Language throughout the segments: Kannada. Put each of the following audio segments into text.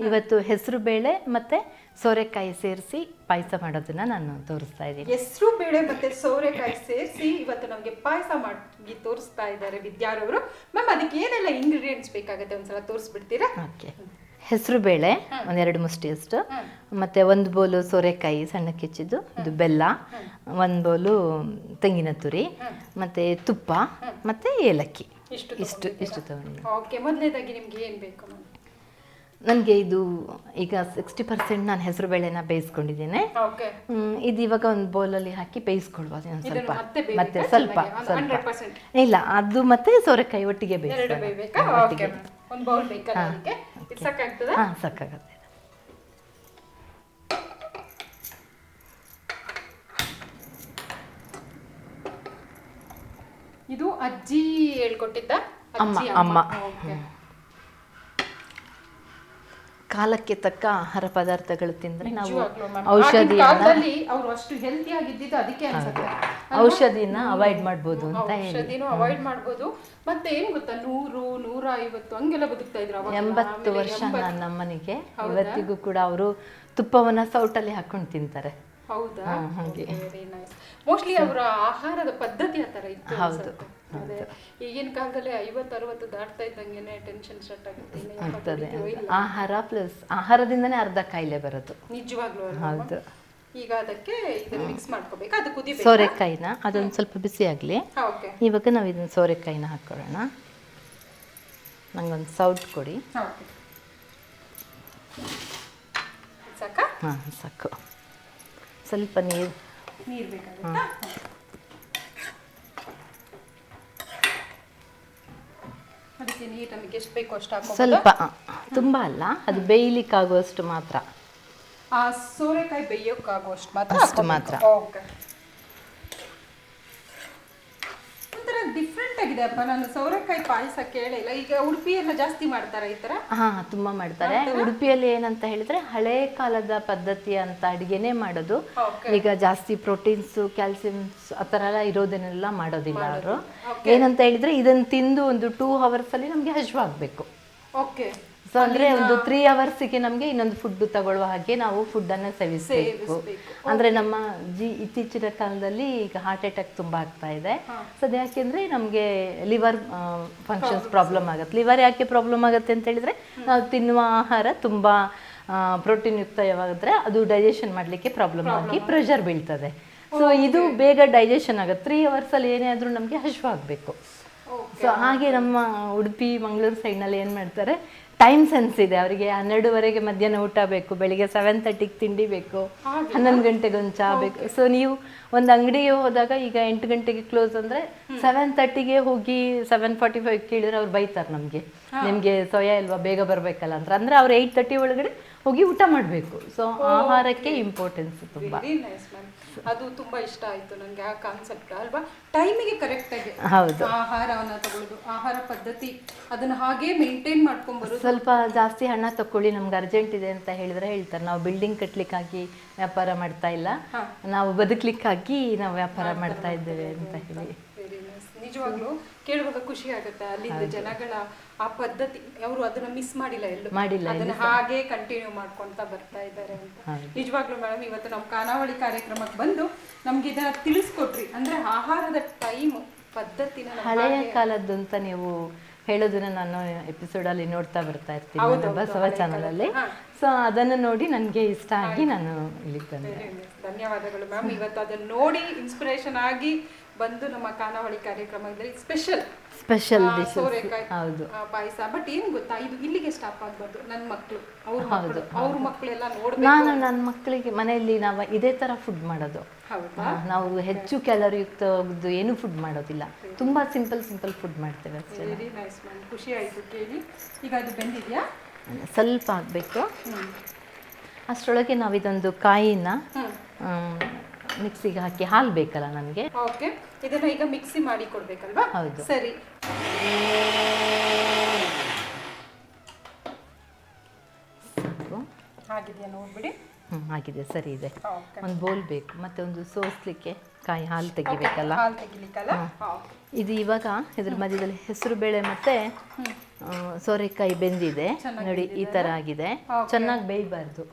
ಇವತ್ತು ಹೆಸರು ಬೇಳೆ ಮತ್ತೆ ಸೋರೆಕಾಯಿ ಸೇರಿಸಿ ಪಾಯಸ ಮಾಡೋದನ್ನ ನಾನು ತೋರಿಸ್ತಾ ಇದ್ದೀನಿ. ಹೆಸರು ಬೇಳೆ ಮತ್ತೆ ಸೋರೆಕಾಯಿ ಸೇರಿಸಿ ಇವತ್ತು ನಮಗೆ ಪಾಯಸ ಮಾಡಿ ತೋರಿಸ್ತಾ ಇದ್ದಾರೆ ವಿದ್ಯಾರವರು. ಮ್ಯಾಮ್ ಅದಕ್ಕೆ ಏನೆಲ್ಲ ಇಂಗ್ರೀಡಿಯೆಂಟ್ಸ್ ಬೇಕಾಗುತ್ತೆ ಒಂದ್ಸಲ ತೋರಿಸ್ಬಿಡ್ತೀರಾ? ಓಕೆ. ಹೆಸರು ಬೇಳೆ ಒಂದೆರಡು ಮುಷ್ಟಿಯಷ್ಟು. ಮತ್ತು ಮತ್ತೆ ಒಂದು ಬೋಲು ಸೋರೆಕಾಯಿ ಸಣ್ಣ ಕೆಚ್ಚಿದ್ದು ಇದು ಬೆಲ್ಲ ಒಂದು ಬೋಲು ತೆಂಗಿನ ತುರಿ ಮತ್ತೆ ತುಪ್ಪ ಮತ್ತೆ ಏಲಕ್ಕಿ. ಇಷ್ಟು ಇಷ್ಟು ಇಷ್ಟು ತಗೊಂಡಿದ್ದೀನಿ. ಓಕೆ ಮೊದಲನೇದಾಗಿ ನಿಮ್ಗೆ ಏನು ಬೇಕು ನನಗೆ ಇದು ಈಗ ಸಿಕ್ಸ್ಟಿ ಪರ್ಸೆಂಟ್ ನಾನು ಹೆಸರು ಬೇಳೆನ ಬೇಯಿಸ್ಕೊಂಡಿದ್ದೇನೆ. ಇದು ಇವಾಗ ಒಂದು ಬೌಲಲ್ಲಿ ಹಾಕಿ ಬೇಯಿಸ್ಕೊಳ್ಬೋದು ಒಂದು ಸ್ವಲ್ಪ. ಮತ್ತೆ ಸ್ವಲ್ಪ? ಸ್ವಲ್ಪ. ಇಲ್ಲ ಅದು ಮತ್ತೆ ಸೋರೆಕಾಯಿ ಒಟ್ಟಿಗೆ ಬೇಯಿಸ್ತಾರೆ ಹಾಂ ಸಾಕಾಗತ್ತೆ ಇದು ಅಜ್ಜಿ ಹೇಳ್ಕೊಟ್ಟಿದ್ದ? ಅಮ್ಮ, ಅಮ್ಮ. ಕಾಲಕ್ಕೆ ತಕ್ಕ ಆಹಾರ ಪದಾರ್ಥಗಳು ತಿಂದ್ರೆ ನಾವು ಔಷಧಿ ಆಗಿನ ಅಷ್ಟು ಹೆಲ್ತಿ ಆಗಿದ್ದಿದ್ದು ಅದಕ್ಕೆ ಅನ್ಸುತ್ತೆ. ಔಷಧಿನ ಅವಾಯ್ಡ್ ಮಾಡ್ಬೋದು ಅಂತ ಹೇಳಿ. ಔಷಧಿನೂ ಅವಾಯ್ಡ್ ಮಾಡ್ಬೋದು. ಮತ್ತೆ ಏನು ಗೊತ್ತಾ ನೂರು ನೂರ ಐವತ್ತು ಹಂಗೆಲ್ಲ ಬದುಕ್ತಾ ಇದ್ರು ಎಂಬತ್ತು ವರ್ಷ ನಾನು ಅಮ್ಮನಿಗೆ ಇವತ್ತಿಗೂ ಕೂಡ ಅವರು ತುಪ್ಪವನ್ನ ಸೌಟಲ್ಲಿ ಹಾಕೊಂಡು ತಿಂತಾರೆ. ಹೌದಾ? ಹಾಗೆ. ಮೋಸ್ಟ್ಲಿ ಅವರ ಆಹಾರದ ಪದ್ಧತಿ ಆತರ ತರ ಇತ್ತು ಹೌದು. ಅದೇ ಈಗಿನ ಕಾಲದಲ್ಲಿ ಐವತ್ತು ಅರವತ್ತು ದಾಟ್ತಾ ಇದ್ದಂಗೆನೆ ಟೆನ್ಷನ್ ಸ್ಟಾರ್ಟ್ ಆಗುತ್ತೆ. ಆಗ್ತದೆ. ಆಹಾರ ಪ್ಲಸ್ ಆಹಾರದಿಂದನೇ ಅರ್ಧ ಕಾಯಿಲೆ ಬರೋದು. ನಿಜವಾಗ್ಲೂ ಅದು ಹೌದು. ಈಗ ಅದಕ್ಕೆ ಇದನ್ನ ಮಿಕ್ಸ್ ಮಾಡ್ಕೋಬೇಕು. ಅದು ಕುದಿಬೇಕು ಸೋರೆಕಾಯಿನ ಅದೊಂದು ಸ್ವಲ್ಪ ಬಿಸಿ ಆಗಲಿ. ಇವಾಗ ನಾವು ಇದನ್ನ ಸೋರೆಕಾಯಿನ ಹಾಕ್ಕೊಳ್ಳೋಣ ನಂಗೊಂದು ಸೌಟ್ ಕೊಡಿ. ಸಾಕಾ? ಹಾಂ ಸಾಕು. ಸ್ವಲ್ಪ ನೀರು. ನೀರ್ ಬೇಕಾಗುತ್ತಾ? ಅದಕ್ಕೆ ನೀರು ನಮಗೆ ಎಷ್ಟು ಬೇಕು ಅಷ್ಟು ಹಾಕೋ ಸ್ವಲ್ಪ ತುಂಬಾ ತುಂಬ ಅಲ್ಲ ಅದು ಬೇಯ್ಲಿಕ್ಕಾಗುವಷ್ಟು ಮಾತ್ರ. ಆ ಸೋರೆಕಾಯಿ ಬೇಯೋಕ್ಕಾಗುವಷ್ಟು ಮಾತ್ರ ಅಷ್ಟು ಮಾತ್ರ. ಓಕೆ ಡಿಫ್ರೆಂಟ್ ಆಗಿದೆ ಅಪ್ಪ. ನಾನು ಸೌರೆಕಾಯಿ ಪಾಯಸ ಕೇಳಿಲ್ಲ ಈಗ ಉಡುಪಿ ಎಲ್ಲ ಜಾಸ್ತಿ ಮಾಡ್ತಾರೆ ಈ ತರ? ಹಾ ತುಂಬಾ ಮಾಡ್ತಾರೆ. ಉಡುಪಿಯಲ್ಲಿ ಏನಂತ ಹೇಳಿದ್ರೆ ಹಳೆ ಕಾಲದ ಪದ್ಧತಿ ಅಂತ ಅಡಿಗೆನೇ ಮಾಡೋದು. ಈಗ ಜಾಸ್ತಿ ಪ್ರೋಟೀನ್ಸ್ ಕ್ಯಾಲ್ಸಿಯಮ್ಸ್ ಆ ಥರ ಎಲ್ಲ ಇರೋದನ್ನೆಲ್ಲ ಮಾಡೋದಿಲ್ಲ ಅವರು. ಏನಂತ ಹೇಳಿದ್ರೆ ಇದನ್ನ ತಿಂದು ಒಂದು ಟೂ ಅವರ್ಸಲ್ಲಿ ನಮ್ಗೆ ಹಜವಾಗಬೇಕು. ಓಕೆ ಸೊ ಅಂದ್ರೆ ಒಂದು ತ್ರೀ ಅವರ್ಸಿಗೆ ನಮಗೆ ಇನ್ನೊಂದು ಫುಡ್ ತಗೊಳ್ಳುವ ಹಾಗೆ ನಾವು ಫುಡ್ಡನ್ನು ಸೇವಿಸಬೇಕು. ಅಂದ್ರೆ ನಮ್ಮ ಜಿ ಇತ್ತೀಚಿನ ಕಾಲದಲ್ಲಿ ಈಗ ಹಾರ್ಟ್ ಅಟ್ಯಾಕ್ ತುಂಬಾ ಆಗ್ತಾ ಇದೆ. ಸೊ ಅದು ಅಂದ್ರೆ ನಮಗೆ ಲಿವರ್ ಫಂಕ್ಷನ್ಸ್ ಪ್ರಾಬ್ಲಮ್ ಆಗುತ್ತೆ. ಲಿವರ್ ಯಾಕೆ ಪ್ರಾಬ್ಲಮ್ ಆಗುತ್ತೆ ಅಂತ ಹೇಳಿದ್ರೆ ನಾವು ತಿನ್ನುವ ಆಹಾರ ತುಂಬಾ ಪ್ರೋಟೀನ್ ಯುಕ್ತವಾದ್ರೆ ಅದು ಡೈಜೆಷನ್ ಮಾಡಲಿಕ್ಕೆ ಪ್ರಾಬ್ಲಮ್ ಆಗಿ ಪ್ರೆಷರ್ ಬೀಳ್ತದೆ. ಸೊ ಇದು ಬೇಗ ಡೈಜೆಷನ್ ಆಗುತ್ತೆ. ತ್ರೀ ಅವರ್ಸಲ್ಲಿ ಏನೇ ಆದ್ರೂ ನಮಗೆ ಹಶ್ವಾಗಬೇಕು. ಸೊ ಹಾಗೆ ನಮ್ಮ ಉಡುಪಿ ಮಂಗಳೂರು ಸೈಡ್ನಲ್ಲಿ ಏನು ಮಾಡ್ತಾರೆ? ಟೈಮ್ ಸೆನ್ಸ್ ಇದೆ. ಅವರಿಗೆ ಹನ್ನೆರಡುವರೆಗೆ ಮಧ್ಯಾಹ್ನ ಊಟ ಬೇಕು ಬೆಳಿಗ್ಗೆ ಸೆವೆನ್ ತರ್ಟಿಗೆ ತಿಂಡಿ ಬೇಕು ಹನ್ನೊಂದು ಗಂಟೆಗೆ ಒಂದು ಚಹಾ ಬೇಕು. ಸೊ ನೀವು ಒಂದು ಅಂಗಡಿಗೆ ಹೋದಾಗ ಈಗ ಎಂಟು ಗಂಟೆಗೆ ಕ್ಲೋಸ್ ಅಂದರೆ ಸೆವೆನ್ ತರ್ಟಿಗೆ ಹೋಗಿ ಸೆವೆನ್ ಫಾರ್ಟಿ ಫೈವ್ ಕೇಳಿದ್ರೆ ಅವ್ರು ಬೈತಾರೆ ನಮಗೆ. ನಿಮಗೆ ಸೋಯಾ ಇಲ್ವಾ ಬೇಗ ಬರಬೇಕಲ್ಲ ಅಂತ. ಅಂದರೆ ಅವ್ರು ಏಯ್ಟ್ ತರ್ಟಿ ಒಳಗಡೆ ಹೋಗಿ ಊಟ ಮಾಡಬೇಕು. ಸೊ ಆಹಾರಕ್ಕೆ ಇಂಪಾರ್ಟೆನ್ಸ್ ತುಂಬ. ಅದು ತುಂಬಾ ಇಷ್ಟ ಆಯ್ತು ನನಗೆ ಆ ಕಾನ್ಸೆಪ್ಟ್ ಅಲ್ವಾ? ಟೈಮಿಗೆ ಕರೆಕ್ಟ್ ಆಗಿ ಹೌದು. ಆಹಾರವನ್ನ ತಗೊಳ್ಳೋದು ಆಹಾರ ಪದ್ಧತಿ ಅದನ್ನ ಹಾಗೆ ಮೇಂಟೈನ್ ಮಾಡ್ಕೊಂಡ್ಬರೋದು ಸ್ವಲ್ಪ ಜಾಸ್ತಿ ಹಣ ತಕೊಳ್ಳಿ ನಮ್ಗೆ ಅರ್ಜೆಂಟ್ ಇದೆ ಅಂತ ಹೇಳಿದ್ರೆ ಹೇಳ್ತಾರೆ. ನಾವು ಬಿಲ್ಡಿಂಗ್ ಕಟ್ಲಿಕ್ಕಾಗಿ ವ್ಯಾಪಾರ ಮಾಡ್ತಾ ಇಲ್ಲ. ನಾವು ಬದುಕಲಿಕ್ಕಾಗಿ ನಾವು ವ್ಯಾಪಾರ ಮಾಡ್ತಾ ಇದ್ದೇವೆ ಅಂತ ಹೇಳಿ. ನಿಜವಾಗ್ಲೂ ಕೇಳುವಾಗ ಖುಷಿ ಆಗುತ್ತೆ ಅಲ್ಲಿಂದ ಜನಗಳ ಆ ಪದ್ಧತಿ ಅವರು ಅದನ್ನ ಮಿಸ್ ಮಾಡಿಲ್ಲ ಎಲ್ಲೂ. ಮಾಡಿಲ್ಲ ಅದನ್ನ ಹಾಗೆ ಕಂಟಿನ್ಯೂ ಮಾಡ್ಕೊಂತ ಬರ್ತಾ ಇದ್ದಾರೆ ಅಂತ. ನಿಜವಾಗ್ಲೂ ಮೇಡಮ್ ಇವತ್ತು ನಮ್ಮ ಖಾನಾವಳಿ ಕಾರ್ಯಕ್ರಮಕ್ಕೆ ಬಂದು ನಮ್ಗೆ ಇದನ್ನ ತಿಳಿಸ್ಕೊಟ್ರಿ. ಅಂದ್ರೆ ಆಹಾರದ ಟೈಮ್ ಪದ್ಧತಿನ ಹಳೆಯ ಕಾಲದ್ದು ಅಂತ ನೀವು ಹೇಳೋದನ್ನ ನಾನು ಎಪಿಸೋಡ್ ಅಲ್ಲಿ ನೋಡ್ತಾ ಬರ್ತಾ ಇರ್ತೀನಿ ಬಸವ ಚಾನಲ್ ಅಲ್ಲಿ ಸೊ ಅದನ್ನು ನೋಡಿ ನನಗೆ ಇಷ್ಟ ಆಗಿ ನಾನು ಇಲ್ಲಿ ಬಂದೆ. ಧನ್ಯವಾದಗಳು ಮ್ಯಾಮ್ ಇವತ್ತು ಅದನ್ನ ನೋಡಿ ಇನ್ಸ್ಪಿರೇಷನ್ ಆಗಿ ಬಂದು ನಮ್ಮ ಖಾನಾವಳಿ ಕಾರ್ಯಕ್ರಮದಲ್ಲಿ ಸ್ಪೆಷಲ್ ಸ್ಪೆಷಲ್ ಸೋರೆಕಾಯಿ ಹೌದು. ಪಾಯಸ. ಬಟ್ ಏನ್ ಗೊತ್ತಾ? ಇದು ಇಲ್ಲಿಗೆ ಸ್ಟಾಪ್ ಆಗ್ಬಾರ್ದು. ನನ್ನ ಮಕ್ಕಳು ಅವ್ರ ಮಕ್ಕಳು ಅವ್ರ ಮಕ್ಕಳೆಲ್ಲ ನೋಡ್ಬೇಕು. ನಾನು ನನ್ನ ಮಕ್ಕಳಿಗೆ ಮನೆಯಲ್ಲಿ ನಾವು ಇದೇ ತರ ಫುಡ್ ಮಾಡೋದು. ನಾವು ಹೆಚ್ಚು ಕ್ಯಾಲರಿ ಯುಕ್ತವಾದ್ದು ಏನು ಫುಡ್ ಮಾಡೋದಿಲ್ಲ ತುಂಬಾ ಸಿಂಪಲ್ ಸಿಂಪಲ್ ಫುಡ್ ಮಾಡ್ತೇವೆ ಅಷ್ಟೇ ವೆರಿ ನೈಸ್ ಮ್ಯಾಮ್ ಖುಷಿ ಆಯ್ತು ಕೇಳಿ. ಈಗ ಅದು ಬಂದಿದ್ಯಾ? ಸ್ವಲ್ಪ ಆಗಬೇಕು. ಅಷ್ಟರೊಳಗೆ ನಾವು ಇದೊಂದು ಕಾಯಿನ ಮಿಕ್ಸಿಗೆ ಹಾಕಿ ಹಾಲು ಬೇಕಲ್ಲ ನನಗೆ? ಓಕೆ ಇದನ್ನ ಈಗ ಮಿಕ್ಸಿ ಮಾಡಿ ಕೊಡ್ಬೇಕಲ್ವಾ? ಹೌದು. ಸರಿ. ಆಗಿದೆಯಾ ನೋಡ್ಬಿಡಿ. ಹ್ಞೂ ಆಗಿದೆ ಸರಿ ಇದೆ. ಒಂದು ಬೋಲ್ ಬೇಕು. ಮತ್ತೆ ಒಂದು ಸೋಸ್ಲಿಕ್ಕೆ ಕಾಯಿ ಹಾಲು ತೆಗಿಬೇಕಲ್ಲ? ಹಾಲು ತೆಗಿಲಿಕ್ಕಲ್ಲ? ಇದು ಇವಾಗ ಇದ್ರ ಮಧ್ಯದಲ್ಲಿ ಹೆಸರು ಬೇಳೆ ಮತ್ತೆ ಸೋರೆಕಾಯಿ ಬೆಂದಿದೆ. ನೋಡಿ ಈ ಥರ ಆಗಿದೆ. ಚೆನ್ನಾಗಿ ಬೇಯಬಾರ್ದು.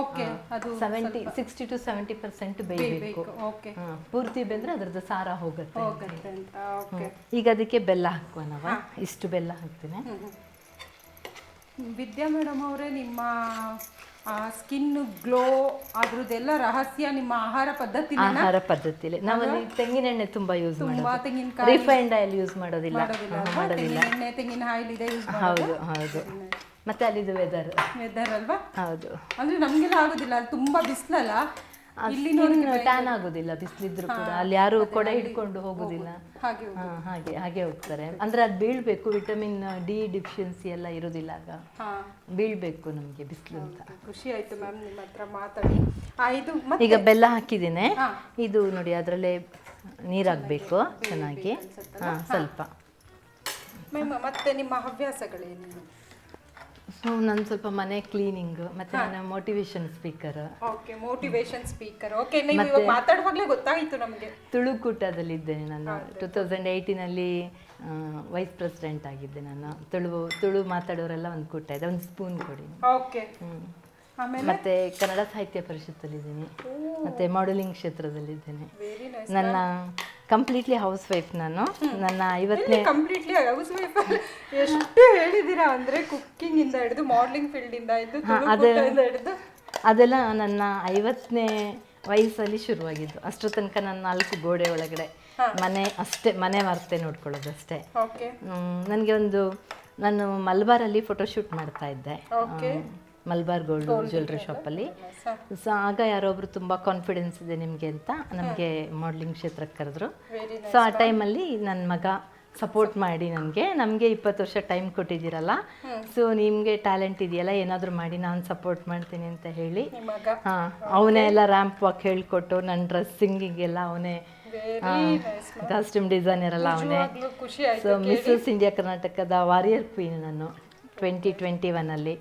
ಓಕೆ ಅದು seventy sixty to seventy percent ಬೇಯಬೇಕು. ಬೇಕು ಓಕೆ. ಪೂರ್ತಿ ಬೆಂದ್ರೆ ಅದ್ರದ್ದು ಸಾರ ಹೋಗುತ್ತೆ ಓಕೆ. ಈಗ ಅದಕ್ಕೆ ಬೆಲ್ಲ ಹಾಕುವ ನಾವು ಇಷ್ಟು ಬೆಲ್ಲ ಹಾಕ್ತೀನಿ. ವಿದ್ಯಾ ಮೇಡಮ್ ಅವರೇ ನಿಮ್ಮ ಸ್ಕಿನ್ ಗ್ಲೋ ಅದ್ರದ್ದೆಲ್ಲ ರಹಸ್ಯ ನಿಮ್ಮ ಆಹಾರ ಪದ್ಧತಿ ಆಹಾರ ಪದ್ಧತಿಲಿ. ನಾವಲ್ಲಿ ತೆಂಗಿನೆಣ್ಣೆ ತುಂಬಾ ಯೂಸ್ ತುಂಬಾ ತೆಂಗಿನಕಾಯಿ ರಿಫೈನ್ಡ್ ಆಯಿಲ್ ಯೂಸ್ ಮಾಡೋದಿಲ್ಲ. ಮಾಡೋದಿಲ್ಲ. ತೆಂಗಿನ ಎಣ್ಣೆ ತೆಂಗಿನ ಆಯಿಲ್ ಇದೆ ಯೂಸ್ ಹೌದು ಹೌದು. ಮತ್ತೆ ಅಲ್ಲಿದು ವೆದರ್ ವೆದರ್ ಅಲ್ವಾ? ಹೌದು. ಅಂದ್ರೆ ನಮ್ಗೆಲ್ಲ ಆಗೋದಿಲ್ಲ ಅಲ್ಲಿ ತುಂಬಾ ಬಿಸಿಲಲ್ಲ? ಇಲ್ಲಿ ಟ್ಯಾನ್ ಆಗೋದಿಲ್ಲ ಬಿಸಿಲಿದ್ರು ಕೂಡ. ಅಲ್ಲಿ ಯಾರು ಕೊಡ ಹಿಡ್ಕೊಂಡು ಹೋಗುದಿಲ್ಲ. ಹಾಗೆ ಹಾಗೆ ಹಾಗೆ ಹೋಗ್ತಾರೆ. ಅಂದ್ರೆ ಅದು ಬೀಳ್ಬೇಕು ವಿಟಮಿನ್ ಡಿ ಡಿಫಿಷಿಯನ್ಸಿ ಎಲ್ಲ ಇರೋದಿಲ್ಲ ಆಗ. ಬೀಳ್ಬೇಕು ನಮಗೆ ಬಿಸಿಲು ಅಂತ. ಖುಷಿ ಆಯ್ತು ಮ್ಯಾಮ್ ನಿಮ್ಮ ಹತ್ರ ಮಾತಾಡಿ. ಇದು ಈಗ ಬೆಲ್ಲ ಹಾಕಿದ್ದೀನಿ. ಇದು ನೋಡಿ ಅದರಲ್ಲೇ ನೀರಾಗಬೇಕು ಚೆನ್ನಾಗಿ ಹಾ ಸ್ವಲ್ಪ. ಮ್ಯಾಮ್ ಮತ್ತೆ ನಿಮ್ಮ ಹವ್ಯಾಸಗಳೇನು? ಸೊ ನಾನು ಸ್ವಲ್ಪ ಮನೆ ಕ್ಲೀನಿಂಗ್ ಮತ್ತೆ ನನ್ನ motivation speaker okay motivation speaker okay ನೀವು ಇವಾಗ ಮಾತಾಡುವಾಗಲೇ ಗೊತ್ತಾಯಿತು ನಮಗೆ. ತುಳುಕೂಟದಲ್ಲಿದ್ದೇನೆ ನಾನು. ಟೂ ತೌಸಂಡ್ ಏಯ್ಟೀನಲ್ಲಿ ವೈಸ್ ಪ್ರೆಸಿಡೆಂಟ್ ಆಗಿದ್ದೆ ನಾನು. ತುಳು ತುಳು ಮಾತಾಡೋರೆಲ್ಲ ಒಂದು ಕೂಟ ಇದೆ ಒಂದು ಸ್ಪೂನ್ ಕೊಡಿ. ಓಕೆ ಮತ್ತೆ ಕನ್ನಡ ಸಾಹಿತ್ಯ ಪರಿಷತ್ತಲ್ಲಿ ಇದ್ದೀನಿ ಮತ್ತೆ ಮಾಡೆಲಿಂಗ್ ಕ್ಷೇತ್ರದಲ್ಲಿ ಇದ್ದೇನೆ ನೈಸ್ ನನ್ನ ಕಂಪ್ಲೀಟ್ಲಿ ಹೌಸ್ ವೈಫ್ ನಾನು ನನ್ನ ಐವತ್ತನೇ ಕಂಪ್ಲೀಟ್ಲಿ ಹೌಸ್ ವೈಫ್ ಎಷ್ಟು ಹೇಳಿದ್ದೀರಾ ಅಂದ್ರೆ ಕುಕ್ಕಿಂಗ್ ಇಂದ ಹಿಡಿದು ಮಾಡಲಿಂಗ್ ಫೀಲ್ಡ್ ಇಂದ ಹಿಡಿದು ಹಿಡಿದು. ಅದೆಲ್ಲ ನನ್ನ ಐವತ್ತನೇ ವಯಸ್ಸಲ್ಲಿ ಶುರುವಾಗಿದ್ದು. ಅಷ್ಟರ ತನಕ ನಾನು ನಾಲ್ಕು ಗೋಡೆ ಒಳಗಡೆ. ಮನೆ ಅಷ್ಟೇ ಮನೆ ವಾರ್ತೆ ನೋಡ್ಕೊಳ್ಳೋದು ಅಷ್ಟೇ. ನನಗೆ ಒಂದು ನಾನು ಮಲ್ಬಾರಲ್ಲಿ ಫೋಟೋಶೂಟ್ ಮಾಡ್ತಾ ಇದ್ದೆ. ಮಲ್ಬಾರ್ ಗೋಲ್ಡ್ ಜ್ಯುವೆಲ್ರಿ ಶಾಪಲ್ಲಿ ಸೊ. ಆಗ ಯಾರೊಬ್ರು ತುಂಬ ಕಾನ್ಫಿಡೆನ್ಸ್ ಇದೆ ನಿಮಗೆ ಅಂತ ನಮಗೆ ಮಾಡಲಿಂಗ್ ಕ್ಷೇತ್ರಕ್ಕೆ ಕರೆದ್ರು. ಸೊ ಆ ಟೈಮಲ್ಲಿ ನನ್ನ ಮಗ ಸಪೋರ್ಟ್ ಮಾಡಿ ನನಗೆ. ನಮಗೆ ಇಪ್ಪತ್ತು ವರ್ಷ ಟೈಮ್ ಕೊಟ್ಟಿದ್ದೀರಲ್ಲ? ಸೊ ನಿಮಗೆ ಟ್ಯಾಲೆಂಟ್ ಇದೆಯಲ್ಲ? ಏನಾದರೂ ಮಾಡಿ ನಾನು ಸಪೋರ್ಟ್ ಮಾಡ್ತೀನಿ ಅಂತ ಹೇಳಿ. ಹಾಂ ಅವನೇ ಎಲ್ಲ ರ್ಯಾಂಪ್ ವಾಕ್ ಹೇಳಿಕೊಟ್ಟು ನನ್ನ ಅವನೇ ಎಲ್ಲ ಅವನೇ. ಕಾಸ್ಟ್ಯೂಮ್ ಡಿಸೈನರ್ ಅಲ್ಲ ಅವನೇ ಸೊ ಮಿಸ್ಸಸ್ ಇಂಡಿಯಾ ಕರ್ನಾಟಕದ ವಾರಿಯರ್ ಕ್ವೀನ್ ನಾನು ಟ್ವೆಂಟಿ ಟ್ವೆಂಟಿ ಒನ್ನಲ್ಲಿ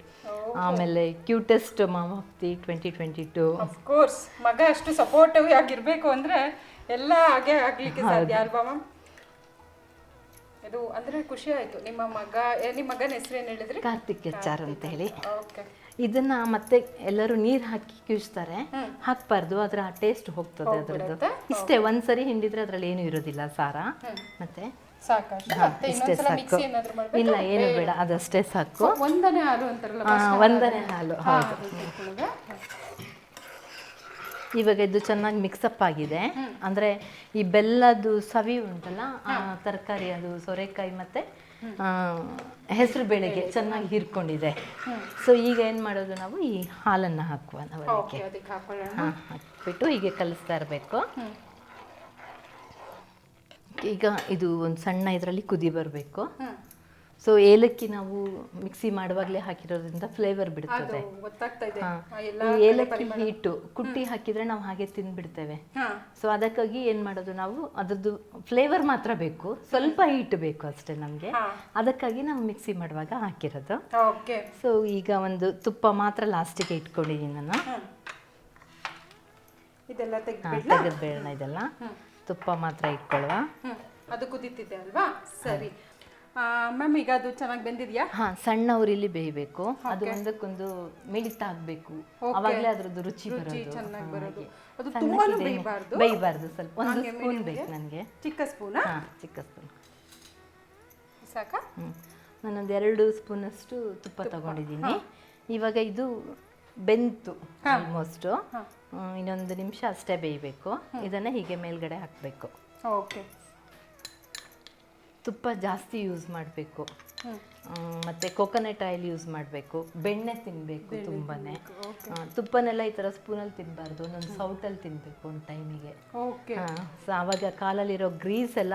ಆಮೇಲೆ cutest mom of the twenty twenty two of course ಮಗ ಅಷ್ಟು ಸಪೋರ್ಟಿವ್ ಆಗಿರ್ಬೇಕು ಅಂದ್ರೆ ಎಲ್ಲ ಹಾಗೆ ಆಗ್ಲಿಕ್ಕೆ ಸಾಧ್ಯ ಅಲ್ವಾ ಮ್ಯಾಮ್ ಇದು ಅಂದ್ರೆ ಖುಷಿ ಆಯ್ತು. ನಿಮ್ಮ ಮಗ ನಿಮ್ಮ ಮಗನ ಹೆಸರು ಏನ್ ಹೇಳಿದ್ರಿ? ಕಾರ್ತಿಕ್ ಎಚ್ಚಾರ್ ಅಂತ ಹೇಳಿ. ಓಕೆ ಇದನ್ನ ಮತ್ತೆ ಎಲ್ಲರೂ ನೀರು ಹಾಕಿ ಕ್ಯೂಸ್ತಾರೆ. ಹಾಕ್ಬಾರ್ದು ಅದ್ರ ಟೇಸ್ಟ್ ಹೋಗ್ತದೆ ಅದ್ರದ್ದು. ಇಷ್ಟೇ ಒಂದ್ಸರಿ ಹಿಂಡಿದ್ರೆ ಅದ್ರಲ್ಲಿ ಏನು ಇರೋದಿಲ್ಲ ಸಾರ. ಮತ್ತೆ ಇಲ್ಲ ಏನು ಬೇಡ ಅದಷ್ಟೇ ಸಾಕು. ಒಂದನೇ ಹಾಲು ಅಂತಾರಲ್ಲ ಒಂದನೇ ಹಾಲು. ಹೌದು? ಇವಾಗ ಇದು ಚೆನ್ನಾಗಿ ಮಿಕ್ಸಪ್ ಆಗಿದೆ. ಅಂದ್ರೆ ಈ ಬೆಲ್ಲದು ಸವಿ ಉಂಟಲ್ಲ ಆ ತರಕಾರಿ ಅದು ಸೋರೆಕಾಯಿ ಮತ್ತೆ ಹೆಸರು ಬೇಳೆಗೆ ಚೆನ್ನಾಗಿ ಹೀರ್ಕೊಂಡಿದೆ. ಸೊ ಈಗ ಏನು ಮಾಡೋದು ನಾವು? ಈ ಹಾಲನ್ನು ಹಾಕುವ ನಾವು ಅದಕ್ಕೆ. ಹಾಕ್ಬಿಟ್ಟು ಹೀಗೆ ಕಲಿಸ್ತಾ ಇರಬೇಕು. ಈಗ ಇದು ಒಂದು ಸಣ್ಣ ಇದರಲ್ಲಿ ಕುದಿ ಬರಬೇಕು. ಸೊ ಏಲಕ್ಕಿ ನಾವು ಮಿಕ್ಸಿ ಮಾಡುವಾಗಲೇ ಹಾಕಿರೋದ್ರಿಂದ ಫ್ಲೇವರ್ ಬಿಡ್ತದೆ. ಈ ಏಲಕ್ಕಿ ಹೀಟು ಕುಟ್ಟಿ ಹಾಕಿದ್ರೆ ನಾವು ಹಾಗೆ ತಿಂದ್ಬಿಡ್ತೇವೆ ಸೊ ಅದಕ್ಕಾಗಿ ಏನು ಮಾಡೋದು ನಾವು ಅದ್ರದ್ದು ಫ್ಲೇವರ್ ಮಾತ್ರ ಬೇಕು. ಸ್ವಲ್ಪ ಹೀಟ್ ಬೇಕು ಅಷ್ಟೇ ನಮಗೆ. ಅದಕ್ಕಾಗಿ ನಾವು ಮಿಕ್ಸಿ ಮಾಡುವಾಗ ಹಾಕಿರೋದು. ಸೊ ಈಗ ಒಂದು ತುಪ್ಪ ಮಾತ್ರ ಲಾಸ್ಟಿಗೆ ಇಟ್ಕೊಂಡಿದ್ದೀನಿ ನಾನು. ಇದೆಲ್ಲ ತೆಗೆದ್ಬೇಡ ಇದೆಲ್ಲ. ತುಪ್ಪ ಮಾತ್ರ ಇಟ್ಕೊಳ್ಳುವ ಅದು ಕುದೀತಿದೆ ಅಲ್ವಾ? ಸರಿ. ಮ್ಯಾಮ್ ಈಗ ಅದು ಚೆನ್ನಾಗಿ ಬೆಂದಿದ್ಯಾ? ಹಾ ಸಣ್ಣ ಉರಿಲಿ ಬೇಯಬೇಕು. ಅದು ಒಂದಕ್ಕೊಂದು ಮಿಳಿತ ಆಗ್ಬೇಕು. ಅವಾಗಲೇ ಅದ್ರದ್ದು ರುಚಿ ಬರೋದು. ಚೆನ್ನಾಗಿ ಬರೋದು. ಅದು ತುಂಬಾನು. ಬೇಯಬಾರ್ದು. ಬೇಯಬಾರ್ದು ಸ್ವಲ್ಪ. ಒಂದು ಸ್ಪೂನ್ ಬೇಕು ನನಗೆ. ಚಿಕ್ಕ ಸ್ಪೂನಾ ಹಾಂ ಚಿಕ್ಕ ಸ್ಪೂನ್ ಸಾಕಾ? ನಾನೊಂದು ಎರಡು ಸ್ಪೂನಷ್ಟು ತುಪ್ಪ ತಗೊಂಡಿದ್ದೀನಿ. ಇವಾಗ ಇದು ಬೆಂತು ಆಲ್ಮೋಸ್ಟು ಇನ್ನೊಂದು ನಿಮಿಷ ಅಷ್ಟೇ ಬೇಯಬೇಕು. ಇದನ್ನು ಹೀಗೆ ಮೇಲ್ಗಡೆ ಹಾಕಬೇಕು. ಓಕೆ. ತುಪ್ಪ ಜಾಸ್ತಿ ಯೂಸ್ ಮಾಡಬೇಕು. ಮತ್ತು ಕೋಕೋನಟ್ ಆಯಿಲ್ ಯೂಸ್ ಮಾಡಬೇಕು. ಬೆಣ್ಣೆ ತಿನ್ನಬೇಕು ತುಂಬಾನೇ. ಆ, ತುಪ್ಪನೆಲ್ಲ ಈ ಥರ ಸ್ಪೂನಲ್ಲಿ ತಿನ್ನಬಾರ್ದು ಒಂದೊಂದು ಸೌಟಲ್ಲಿ ತಿನ್ನಬೇಕು ಒಂದು ಟೈಮಿಗೆ. ಓಕೆ. ಸೊ ಆವಾಗ ಕಾಲಲ್ಲಿರೋ ಗ್ರೀಸ್ ಎಲ್ಲ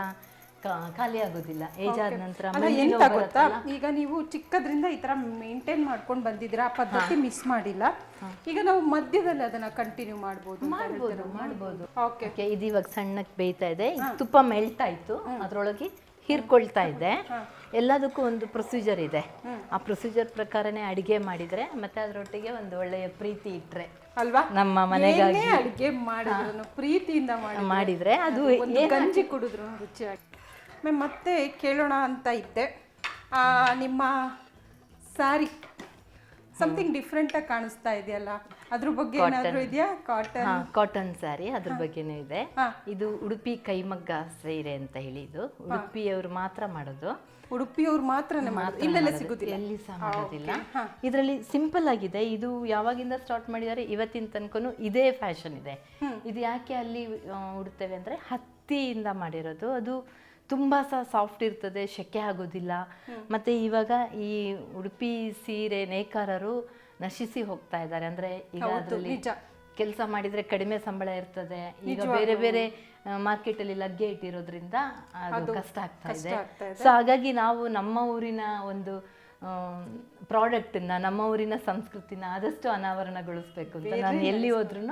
ಖಾಲಿ ಆಗೋದಿಲ್ಲ. ಏಜ್ ಆದ ನಂತರ ಅಲ್ಲ ಎಂತ ಗೊತ್ತಾ? ಈಗ ನೀವು ಚಿಕ್ಕದ್ರಿಂದ ಈ ತರ ಮೇಂಟೈನ್ ಮಾಡ್ಕೊಂಡು ಬಂದಿದ್ದೀರಾ? ಆ ಪದ್ಧತಿ ಮಿಸ್ ಮಾಡಿಲ್ಲ. ಈಗ ನಾವು ಮಧ್ಯದಲ್ಲಿ ಅದನ್ನ ಕಂಟಿನ್ಯೂ ಮಾಡ್ಬೋದು ಮಾಡ್ಬೋದು ಮಾಡ್ಬೋದು. ಓಕೆ ಇದು ಇವಾಗ ಸಣ್ಣಕ್ಕೆ ಬೇಯ್ತಾ ಇದೆ. ತುಪ್ಪ ಮೆಲ್ಟ್ ಆಯ್ತು ಅದರೊಳಗೆ ಹೀರ್ಕೊಳ್ತಾ ಇದೆ. ಎಲ್ಲದಕ್ಕೂ ಒಂದು ಪ್ರೊಸೀಜರ್ ಇದೆ. ಆ ಪ್ರೊಸೀಜರ್ ಪ್ರಕಾರನೇ ಅಡಿಗೆ ಮಾಡಿದ್ರೆ ಮತ್ತೆ ಅದರೊಟ್ಟಿಗೆ ಒಂದು ಒಳ್ಳೆಯ ಪ್ರೀತಿ ಇಟ್ಟರೆ ಅಲ್ವಾ? ನಮ್ಮ ಮನೆಗಾಗಿ. ಅಡಿಗೆ ಮಾಡಿದ್ರು ಪ್ರೀತಿಯಿಂದ ಮಾಡಿದ್ರೆ ಅದು ಗಂಜಿ ಕುಡಿದ್ರು ರುಚಿಯಾಗಿ. ಮ್ಯಾಮ್ ಮತ್ತೆ ಕೇಳೋಣ ಅಂತ ಇದ್ದೆ. ನಿಮ್ಮ ಸಾರಿ ಸಮಥಿಂಗ್ ಡಿಫ್ರೆಂಟಾಗಿ ಕಾಣಿಸ್ತಾ ಇದೆಯಲ್ಲ? ಅದ್ರ ಬಗ್ಗೆ ಏನಾದರೂ ಇದೆಯಾ? ಕಾಟನ್ ಕಾಟನ್ ಸ್ಯಾರಿ ಅದ್ರ ಬಗ್ಗೆನೂ ಇದೆ. ಇದು ಉಡುಪಿ ಕೈಮಗ್ಗ ಸೀರೆ ಅಂತ ಹೇಳಿ ಇದು. ಉಡುಪಿಯವರು ಮಾತ್ರ ಮಾಡೋದು. ಉಡುಪಿಯವ್ರು ಮಾತ್ರನೇ ಮಾಡೋದು. ಇಲ್ಲೆಲ್ಲ ಎಲ್ಲಿ ಸಹ ಮಾಡೋದಿಲ್ಲ. ಇದರಲ್ಲಿ ಸಿಂಪಲ್ ಆಗಿದೆ. ಇದು ಯಾವಾಗಿಂದ ಸ್ಟಾರ್ಟ್ ಮಾಡಿದ್ದಾರೆ? ಇವತ್ತಿನ ತನಕನೂ ಇದೇ ಫ್ಯಾಷನ್ ಇದೆ. ಇದು ಯಾಕೆ ಅಲ್ಲಿ ಉಡುತ್ತೇವೆ ಉಡ್ತೇವೆ ಅಂದ್ರೆ ಹತ್ತಿಯಿಂದ ಮಾಡಿರೋದು. ಅದು ತುಂಬಾ ಸಹ ಸಾಫ್ಟ್ ಇರ್ತದೆ ಶೆಕೆ ಆಗೋದಿಲ್ಲ. ಮತ್ತೆ ಇವಾಗ ಈ ಉಡುಪಿ ಸೀರೆ ನೇಕಾರರು ನಶಿಸಿ ಹೋಗ್ತಾ ಇದ್ದಾರೆ. ಅಂದ್ರೆ ಈಗ ಅದರಲ್ಲಿ. ಕೆಲಸ ಮಾಡಿದ್ರೆ ಕಡಿಮೆ ಸಂಬಳ ಇರ್ತದೆ. ಈಗ ಬೇರೆ ಬೇರೆ ಮಾರ್ಕೆಟಲ್ಲಿ ಲಗ್ಗೆ ಇಟ್ಟಿರೋದ್ರಿಂದ ಅದು ಕಷ್ಟ ಆಗ್ತಾ ಇದೆ. ಸೊ ಹಾಗಾಗಿ ನಾವು ನಮ್ಮ ಊರಿನ ಒಂದು ಪ್ರಾಡಕ್ಟನ್ನ ನಮ್ಮ ಊರಿನ ಸಂಸ್ಕೃತಿನ ಆದಷ್ಟು ಅನಾವರಣಗೊಳಿಸ್ಬೇಕು ಅಂತ ನಾನು ಎಲ್ಲಿ ಹೋದ್ರೂ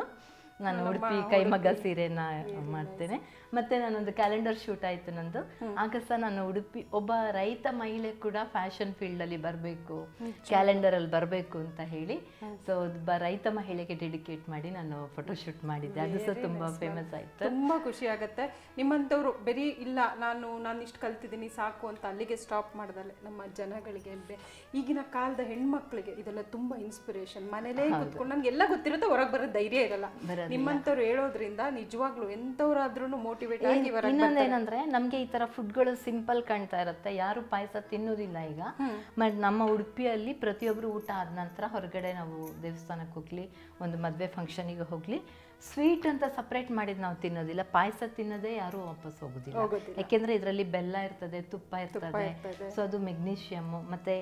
ನಾನು ಉಡುಪಿ ಕೈಮಗ್ಗ ಸೀರೆನ ಮಾಡ್ತೇನೆ. ಮತ್ತೆ ನಾನೊಂದು ಕ್ಯಾಲೆಂಡರ್ ಶೂಟ್ ಆಯ್ತು ನಂದು. ಆಗ ಸಹ ನಾನು ಉಡುಪಿ ಒಬ್ಬ ರೈತ ಮಹಿಳೆ ಕೂಡ ಫ್ಯಾಷನ್ ಫೀಲ್ಡ್ ಅಲ್ಲಿ ಬರಬೇಕು ಕ್ಯಾಲೆಂಡರ್ ಅಲ್ಲಿ ಬರಬೇಕು ಅಂತ ಹೇಳಿ. ಸೊ ಒಬ್ಬ ರೈತ ಮಹಿಳೆಗೆ ಡೆಡಿಕೇಟ್ ಮಾಡಿ ನಾನು ಫೋಟೋಶೂಟ್ ಮಾಡಿದ್ದೆ. ಅದು ಸಹ ತುಂಬಾ ಫೇಮಸ್ ಆಯ್ತು. ತುಂಬಾ ಖುಷಿ ಆಗುತ್ತೆ. ನಿಮ್ಮಂತವ್ರು ಬರೀ ಇಲ್ಲ ನಾನು ನಾನು ಇಷ್ಟು ಕಲ್ತಿದ್ದೀನಿ ಸಾಕು ಅಂತ ಅಲ್ಲಿಗೆ ಸ್ಟಾಪ್ ಮಾಡ್ದಲೆ ನಮ್ಮ ಜನಗಳಿಗೆ ಅಂದ್ರೆ ಈಗಿನ ಕಾಲದ ಹೆಣ್ಮಕ್ಳಿಗೆ ಇದೆಲ್ಲ ತುಂಬಾ ಇನ್ಸ್ಪಿರೇಷನ್ ಮನೇಲೇ ಕುತ್ಕೊಂಡು ನನ್ಗೆ ಎಲ್ಲ ಗೊತ್ತಿರುತ್ತೆ ಹೊರಗೆ ಬರೋ ಧೈರ್ಯ ಇರಲ್ಲ. ನಿಮ್ಮಂಥವ್ರು ಹೇಳೋದ್ರಿಂದ ನಿಜವಾಗ್ಲೂ ಎಂತವ್ರಾದ್ರೂ ಮೋಟಿವೇಟ್ ಆಗಿ ಹೊರಗೆ ಇನ್ನೊಂದೇನಂದ್ರೆ ನಮ್ಗೆ ಈ ತರ ಫುಡ್ಗಳು ಸಿಂಪಲ್ ಕಾಣ್ತಾ ಇರುತ್ತೆ. ಯಾರು ಪಾಯಸ ತಿನ್ನೋದಿಲ್ಲ ಈಗ. ಬಟ್ ನಮ್ಮ ಉಡುಪಿಯಲ್ಲಿ ಪ್ರತಿಯೊಬ್ರು ಊಟ ಆದ ನಂತರ ಹೊರಗಡೆ ನಾವು ದೇವಸ್ಥಾನಕ್ಕೆ ಹೋಗ್ಲಿ ಒಂದು ಮದ್ವೆ ಫಂಕ್ಷನಿಗೆ ಹೋಗ್ಲಿ ಸ್ವೀಟ್ ಅಂತ ಸಪ್ರೇಟ್ ಮಾಡಿದ್ ನಾವು ತಿನ್ನೋದಿಲ್ಲ. ಪಾಯಸ ತಿನ್ನೋದೇ ಯಾರು ವಾಪಸ್ ಹೋಗೋದಿಲ್ಲ. ಯಾಕೆಂದ್ರೆ ಇದರಲ್ಲಿ ಬೆಲ್ಲ ಇರ್ತದೆ ತುಪ್ಪ ಇರ್ತದೆ. ಸೊ ಅದು ಮೆಗ್ನೀಷಿಯಮ್ ಮತ್ತೆ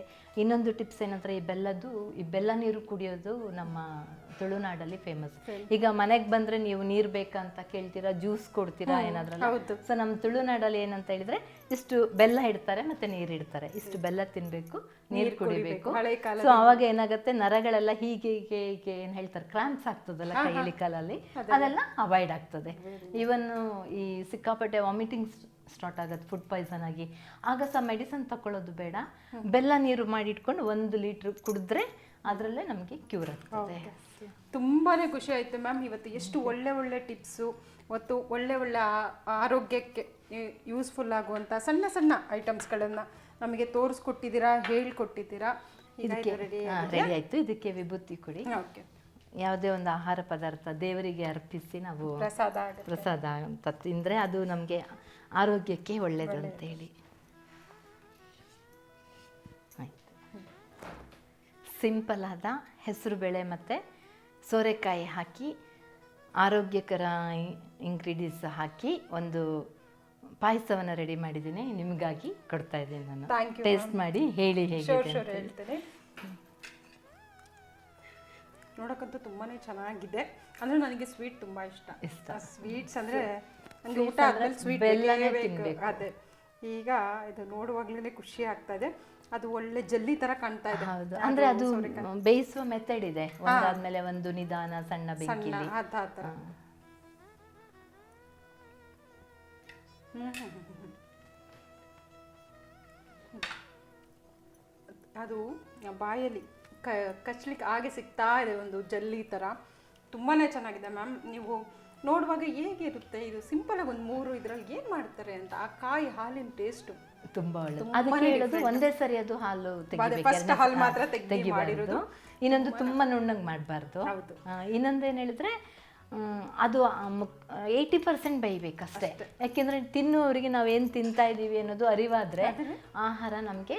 ಇನ್ನೊಂದು ಟಿಪ್ಸ್ ಏನಂದ್ರೆ ಈ ಬೆಲ್ಲದ್ದು ಈ ಬೆಲ್ಲ ನೀರು ಕುಡಿಯೋದು ನಮ್ಮ ತುಳುನಾಡಲ್ಲಿ ಫೇಮಸ್ ಈಗ ಮನೆಗೆ ಬಂದ್ರೆ ನೀವು ನೀರ್ ಬೇಕಂತ ಕೇಳ್ತೀರಾ ಜ್ಯೂಸ್ ಕೊಡ್ತೀರಾ ಏನಾದ್ರಲ್ಲ? ಸೊ ನಮ್ಮ ತುಳುನಾಡಲ್ಲಿ ಏನಂತ ಹೇಳಿದ್ರೆ ಇಷ್ಟು ಬೆಲ್ಲ ಇಡ್ತಾರೆ ಮತ್ತೆ ನೀರ್ ಇಡ್ತಾರೆ. ಇಷ್ಟು ಬೆಲ್ಲ ತಿನ್ಬೇಕು ನೀರ್ ಕುಡಿಬೇಕು ಸೊ ಅವಾಗ ಏನಾಗುತ್ತೆ ನರಗಳೆಲ್ಲ ಹೀಗೆ ಹೀಗೆ ಹೀಗೆ ಏನ್ ಹೇಳ್ತಾರೆ ಕ್ರಾಂಪ್ಸ್ ಆಗ್ತದಲ್ಲ ಕೈಲಿ ಕಾಲಲ್ಲಿ? ಅದೆಲ್ಲ. ಅವಾಯ್ಡ್ ಆಗ್ತದೆ. ಇವನ್ ಈ ಸಿಕ್ಕಾಪಟ್ಟೆ ವಾಮಿಟಿಂಗ್ ಸ್ಟಾರ್ಟ್ ಆಗತ್ತೆ ಫುಡ್ ಪಾಯ್ಸನ್ ಆಗಿ. ಆಗ ಸಹ ಮೆಡಿಸನ್ ತಕೊಳ್ಳೋದು ಬೇಡ. ಬೆಲ್ಲ ನೀರು ಮಾಡಿ ಇಟ್ಕೊಂಡು ಒಂದು ಲೀಟ್ರ್ ಕುಡಿದ್ರೆ ಅದರಲ್ಲೇ ನಮಗೆ ಕ್ಯೂರ್ ಆಗ್ತದೆ. ತುಂಬಾನೇ ಖುಷಿ ಆಯಿತು ಮ್ಯಾಮ್. ಇವತ್ತು ಎಷ್ಟು ಒಳ್ಳೆ ಒಳ್ಳೆ ಟಿಪ್ಸು ಮತ್ತು ಒಳ್ಳೆ ಒಳ್ಳೆ ಆರೋಗ್ಯಕ್ಕೆ ಯೂಸ್ಫುಲ್ ಆಗುವಂಥ ಸಣ್ಣ ಸಣ್ಣ ಐಟಮ್ಸ್ಗಳನ್ನು ನಮಗೆ ತೋರಿಸ್ಕೊಟ್ಟಿದ್ದೀರಾ ಹೇಳ್ಕೊಟ್ಟಿದ್ದೀರಾ? ಇದಕ್ಕೆ ರೆಡಿ ಆಯ್ತು. ಇದಕ್ಕೆ ವಿಭೂತಿ ಕೊಡಿ. ಓಕೆ ಯಾವುದೇ ಒಂದು ಆಹಾರ ಪದಾರ್ಥ ದೇವರಿಗೆ ಅರ್ಪಿಸಿ ನಾವು ಪ್ರಸಾದ ಪ್ರಸಾದ ಅಂತ ತಿಂದರೆ ಅದು ನಮಗೆ ಆರೋಗ್ಯಕ್ಕೆ ಒಳ್ಳೆಯದು ಅಂತೇಳಿ ಆಯ್ತು. ಸಿಂಪಲ್ ಆದ ಹೆಸರುಬೇಳೆ ಮತ್ತು ಸೋರೆಕಾಯಿ ಹಾಕಿ ಆರೋಗ್ಯಕರ ಇಂಗ್ರೀಡಿಯೆಂಟ್ಸ್ ಹಾಕಿ ಒಂದು ಪಾಯಸವನ್ನು ರೆಡಿ ಮಾಡಿದ್ದೀನಿ. ನಿಮಗಾಗಿ ಕೊಡ್ತಾ ಇದ್ದೀನಿ ನಾನು. ಟೇಸ್ಟ್ ಮಾಡಿ ಹೇಳಿ ಹೇಗೆ ನೋಡೋಕ್ಕಂತೂ ಶೋರ್ ಹೇಳ್ತೇನೆ. ನೋಡಕ್ಕಂತೂ ತುಂಬಾನೇ ಚೆನ್ನಾಗಿದೆ. ಅಂದ್ರೆ ನನಗೆ ಸ್ವೀಟ್ ತುಂಬಾ ಇಷ್ಟ. ಇಷ್ಟ. ಸ್ವೀಟ್ಸ್ ಅಂದ್ರೆ ನನಗೆ ಊಟ ಆದಮೇಲೆ ಸ್ವೀಟ್ ಬೆಲ್ಲನೇ ಬೇಕು. ತಿನ್ಬೇಕು. ಅದೇ. ಈಗ ಇದು ನೋಡುವಾಗ್ಲೇ ಖುಷಿ ಆಗ್ತಾ ಇದೆ. ಅದು ಒಳ್ಳೆ ಜಲ್ಲಿ ತರ ಕಾಣ್ತಾ ಇದೆ. ಹೌದು. ಅಂದ್ರೆ ಅದು ಬೇಯಿಸುವ ಮೆಥಡ್ ಇದೆ. ಒಂದಾದ್ಮೇಲೆ ಒಂದು ನಿಧಾನ ಸಣ್ಣ ಬೆಂಕಿಲಿ ಅದ ಬಾಯಲ್ಲಿ ಕ ಕಚ್ಲಿಕ್ಕೆ ಹಾಗೆ ಸಿಗ್ತಾ ಇದೆ ಒಂದು ಜಲ್ಲಿ ತರ. ತುಂಬಾನೇ ಚೆನ್ನಾಗಿದೆ ಮ್ಯಾಮ್. ನೀವು ನೋಡುವಾಗ ಹೇಗಿರುತ್ತೆ? ಇದು ಸಿಂಪಲ್ ಆಗಿ ಒಂದು ಮೂರು ಇದರಲ್ಲಿ ಏನು ಮಾಡ್ತಾರೆ ಅಂತ? ಆ ಕಾಯಿ ಹಾಲಿನ ಟೇಸ್ಟು ತುಂಬಾ ಒಳ್ಳೆದು. ಅದಕ್ಕೆ ಹೇಳೋದು ಒಂದೇ ಸರಿ ಅದು ಹಾಲು ತೆಗಿಬಾರ್ದು. ಇನ್ನೊಂದು ತುಂಬಾ ನುಣ್ಣಗೆ ಮಾಡಬಾರ್ದು. ಇನ್ನೊಂದು ಏನು ಹೇಳಿದ್ರೆ ಅದು ಏಯ್ಟಿ ಪರ್ಸೆಂಟ್ ಬೈಬೇಕಷ್ಟೇ ಯಾಕೆಂದ್ರೆ ತಿನ್ನುವವರಿಗೆ ನಾವು ಏನು ತಿಂತಾ ಇದ್ದೀವಿ ಅನ್ನೋದು ಅರಿವಾದ್ರೆ ಆಹಾರ ನಮಗೆ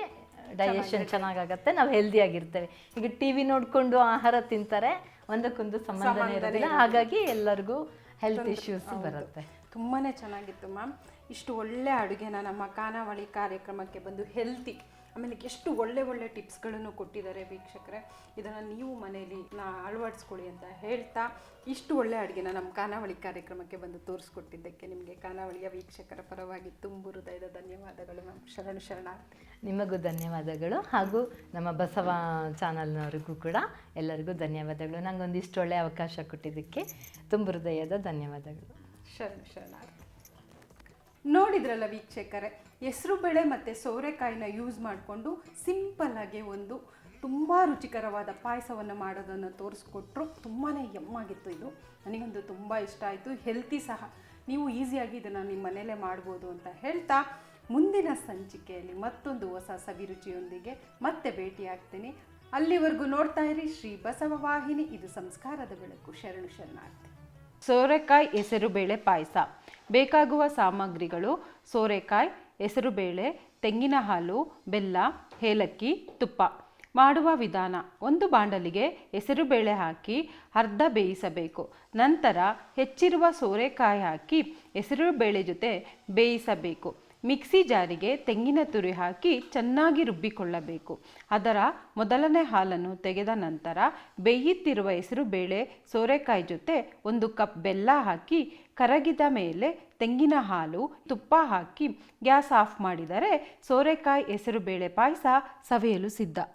ಡೈಜೆಷನ್ ಚೆನ್ನಾಗಾಗತ್ತೆ ನಾವು ಹೆಲ್ದಿ ಆಗಿರ್ತೇವೆ. ಈಗ ಟಿ ವಿ ನೋಡ್ಕೊಂಡು ಆಹಾರ ತಿಂತಾರೆ ಒಂದಕ್ಕೊಂದು ಸಂಬಂಧನೇ ಇರೋದಿಲ್ಲ. ಹಾಗಾಗಿ ಎಲ್ಲರಿಗೂ ಹೆಲ್ತ್ ಇಶ್ಯೂಸ್ ಬರುತ್ತೆ. ತುಂಬಾ ಚೆನ್ನಾಗಿತ್ತು ಮ್ಯಾಮ್. ಇಷ್ಟು ಒಳ್ಳೆ ಅಡುಗೆನ ನಮ್ಮ ಖಾನಾವಳಿ ಕಾರ್ಯಕ್ರಮಕ್ಕೆ ಬಂದು ಹೆಲ್ತಿ ಆಮೇಲೆ ಎಷ್ಟು ಒಳ್ಳೆ ಒಳ್ಳೆ ಟಿಪ್ಸ್ಗಳನ್ನು ಕೊಟ್ಟಿದ್ದಾರೆ ವೀಕ್ಷಕರೇ. ಇದನ್ನು ನೀವು ಮನೆಯಲ್ಲಿ ನಾ ಅಳವಡಿಸ್ಕೊಳ್ಳಿ ಅಂತ ಹೇಳ್ತಾ ಇಷ್ಟು ಒಳ್ಳೆ ಅಡುಗೆನ ನಮ್ಮ ಖಾನಾವಳಿ ಕಾರ್ಯಕ್ರಮಕ್ಕೆ ಬಂದು ತೋರಿಸ್ಕೊಟ್ಟಿದ್ದಕ್ಕೆ ನಿಮಗೆ ಖಾನಾವಳಿಯ ವೀಕ್ಷಕರ ಪರವಾಗಿ ತುಂಬು ಹೃದಯದ ಧನ್ಯವಾದಗಳು ಮ್ಯಾಮ್. ಶರಣು ಶರಣಾರ್ಥಿ. ನಿಮಗೂ ಧನ್ಯವಾದಗಳು ಹಾಗೂ ನಮ್ಮ ಬಸವ ಚಾನಲ್ನವರಿಗೂ ಕೂಡ ಎಲ್ಲರಿಗೂ ಧನ್ಯವಾದಗಳು. ನಂಗೊಂದಿಷ್ಟು ಒಳ್ಳೆಯ ಅವಕಾಶ ಕೊಟ್ಟಿದ್ದಕ್ಕೆ ತುಂಬ ಹೃದಯದ ಧನ್ಯವಾದಗಳು. ಶರಣು ಶರಣಾರ್ಥಿ. ನೋಡಿದ್ರಲ್ಲ ವೀಕ್ಷಕರೇ, ಹೆಸರು ಬೇಳೆ ಮತ್ತು ಸೋರೆಕಾಯಿನ ಯೂಸ್ ಮಾಡಿಕೊಂಡು ಸಿಂಪಲ್ಲಾಗಿ ಒಂದು ತುಂಬ ರುಚಿಕರವಾದ ಪಾಯಸವನ್ನು ಮಾಡೋದನ್ನು ತೋರಿಸ್ಕೊಟ್ರು. ತುಂಬಾ ಯಮ್ಮಾಗಿತ್ತು ಇದು. ನನಗೊಂದು ತುಂಬ ಇಷ್ಟ ಆಯಿತು. ಹೆಲ್ತಿ ಸಹ. ನೀವು ಈಸಿಯಾಗಿ ಇದನ್ನು ನಿಮ್ಮ ಮನೆಯಲ್ಲೇ ಮಾಡ್ಬೋದು ಅಂತ ಹೇಳ್ತಾ ಮುಂದಿನ ಸಂಚಿಕೆಯಲ್ಲಿ ಮತ್ತೊಂದು ಹೊಸ ಸವಿರುಚಿಯೊಂದಿಗೆ ಮತ್ತೆ ಭೇಟಿಯಾಗ್ತೀನಿ. ಅಲ್ಲಿವರೆಗೂ ನೋಡ್ತಾ ಇರಿ ಶ್ರೀ ಬಸವ ವಾಹಿನಿ. ಇದು ಸಂಸ್ಕಾರದ ಬೆಳಕು. ಶರಣು ಶರಣಾರ್ಥಿ. ಸೋರೆಕಾಯಿ ಹೆಸರುಬೇಳೆ ಪಾಯಸ. ಬೇಕಾಗುವ ಸಾಮಗ್ರಿಗಳು ಸೋರೆಕಾಯಿ, ಹೆಸರುಬೇಳೆ ತೆಂಗಿನ ಹಾಲು ಬೆಲ್ಲ, ಏಲಕ್ಕಿ, ತುಪ್ಪ. ಮಾಡುವ ವಿಧಾನ, ಒಂದು ಬಾಂಡಲಿಗೆ ಹೆಸರುಬೇಳೆ ಹಾಕಿ ಅರ್ಧ ಬೇಯಿಸಬೇಕು. ನಂತರ ಹೆಚ್ಚಿರುವ ಸೋರೆಕಾಯಿ ಹಾಕಿ ಹೆಸರುಬೇಳೆ ಜೊತೆ ಬೇಯಿಸಬೇಕು. ಮಿಕ್ಸಿ ಜಾರಿಗೆ ತೆಂಗಿನ ತುರಿ ಹಾಕಿ ಚೆನ್ನಾಗಿ ರುಬ್ಬಿಕೊಳ್ಳಬೇಕು. ಅದರ ಮೊದಲನೇ ಹಾಲನ್ನು ತೆಗೆದ ನಂತರ ಬೇಯುತ್ತಿರುವ ಹೆಸರು ಬೇಳೆ, ಸೋರೆಕಾಯಿ ಜೊತೆ ಒಂದು ಕಪ್ ಬೆಲ್ಲ ಹಾಕಿ ಕರಗಿದ ಮೇಲೆ ತೆಂಗಿನ ಹಾಲು, ತುಪ್ಪ ಹಾಕಿ ಗ್ಯಾಸ್ ಆಫ್ ಮಾಡಿದರೆ ಸೋರೆಕಾಯಿ ಹೆಸರು ಬೇಳೆ ಪಾಯಸ ಸವಿಯಲು ಸಿದ್ಧ.